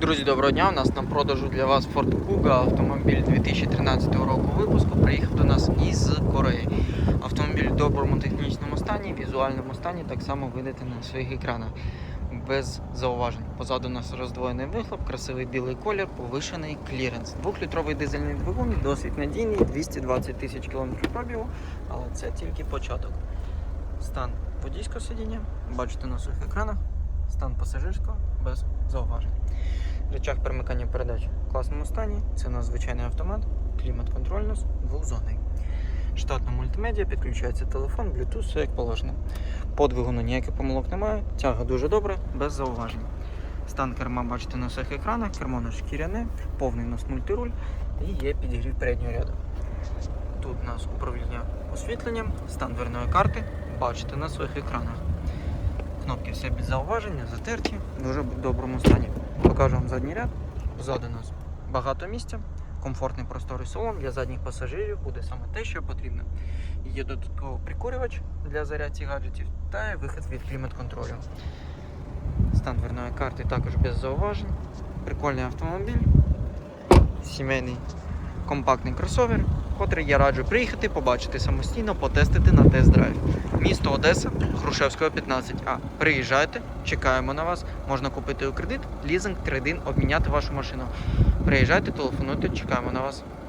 Друзі, доброго дня! У нас на продажу для вас Ford Kuga, автомобіль 2013 року випуску. Приїхав до нас із Кореї. Автомобіль в доброму технічному стані, візуальному стані так само видите на своїх екранах. Без зауважень. Позаду у нас роздвоєний вихлоп, красивий білий колір, повишений кліренс. Двохлітровий дизельний двигун, досить надійний, 220 тисяч кілометрів пробігу, але це тільки початок. Стан водійського сидіння, бачите на своїх екранах, стан пасажирського без зауважень. Речах перемикання передач в класному стані. Це у нас звичайний автомат, клімат-контроль нас двохзонний. Штатна мультимедіа, підключається телефон, Bluetooth, все як положено. По двигуну ніяких помилок немає, тяга дуже добре, без зауважень. Стан керма бачите на всіх екранах, кермо на шкіряне, повний у нас мультируль і є підігрів переднього ряду. Тут у нас управління освітленням, стан дверної карти, бачите на своїх екранах. Кнопки все без зауваження, затерті, в дуже доброму стані. Покажу вам задній ряд. Позаду нас багато місця, комфортний просторий салон для задніх пасажирів буде саме те, що потрібно. Є додатковий прикурювач для зарядці гаджетів та вихід від клімат-контролю. Стан дверної карти також без зауважень. Прикольний автомобіль, сімейний компактний кросовер, котрий я раджу приїхати, побачити самостійно, потестити на тест-драйв. Місто Одеса, Хрушевського, 15А. Приїжджайте, чекаємо на вас. Можна купити у кредит, лізинг, трейдин, обміняти вашу машину. Приїжджайте, телефонуйте, чекаємо на вас.